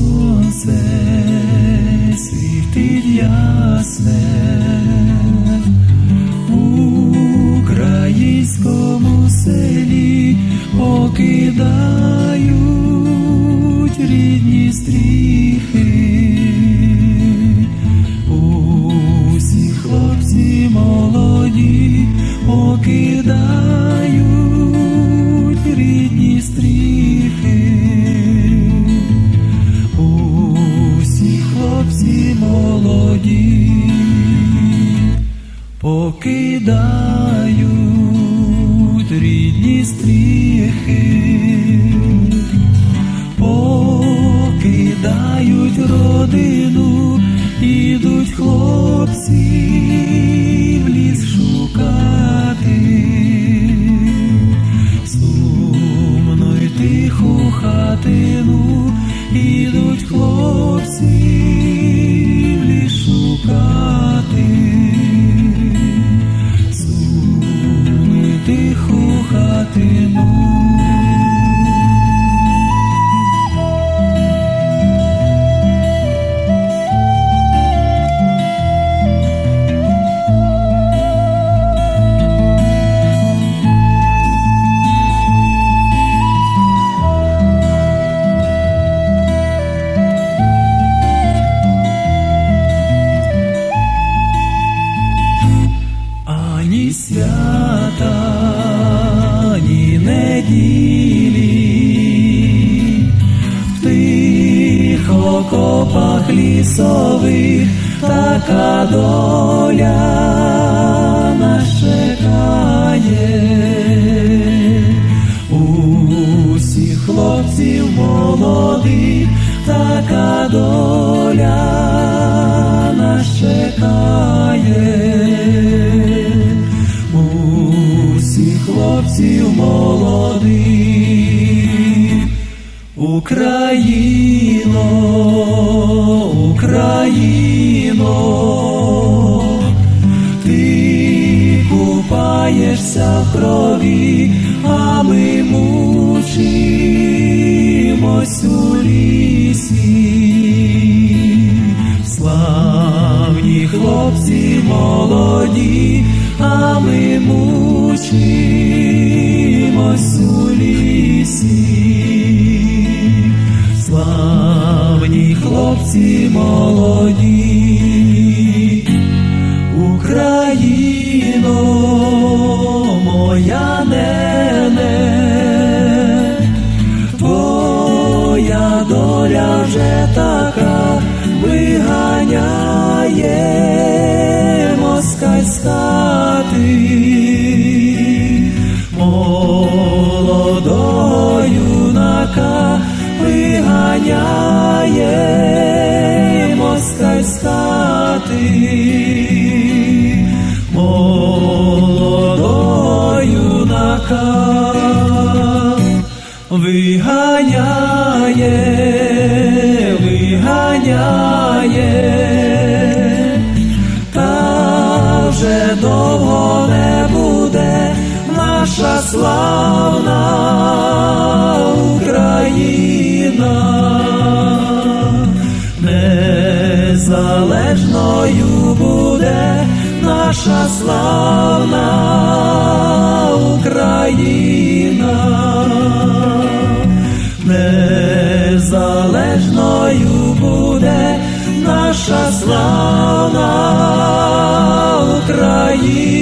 Сонце, світить ясне в українському селі покидають рідні стріхи. Покидають рідні стріхи, покидають родину, тиху хатину. В тих окопах лісових така доля нас чекає. Усіх хлопців молодих така доля нас чекає. Хлопців молодих, Україно, Україно, ти купаєшся в крові, а ми мучимось у лісі. Славні хлопці молоді, а ми мучимось хлопці молоді, Україно, моя нене, твоя доля вже така виганяє москаль з хати. Молодого юнака виганяє Молодого юнака виганяє, виганяє, та вже довго не буде наша славна Україна. Україна,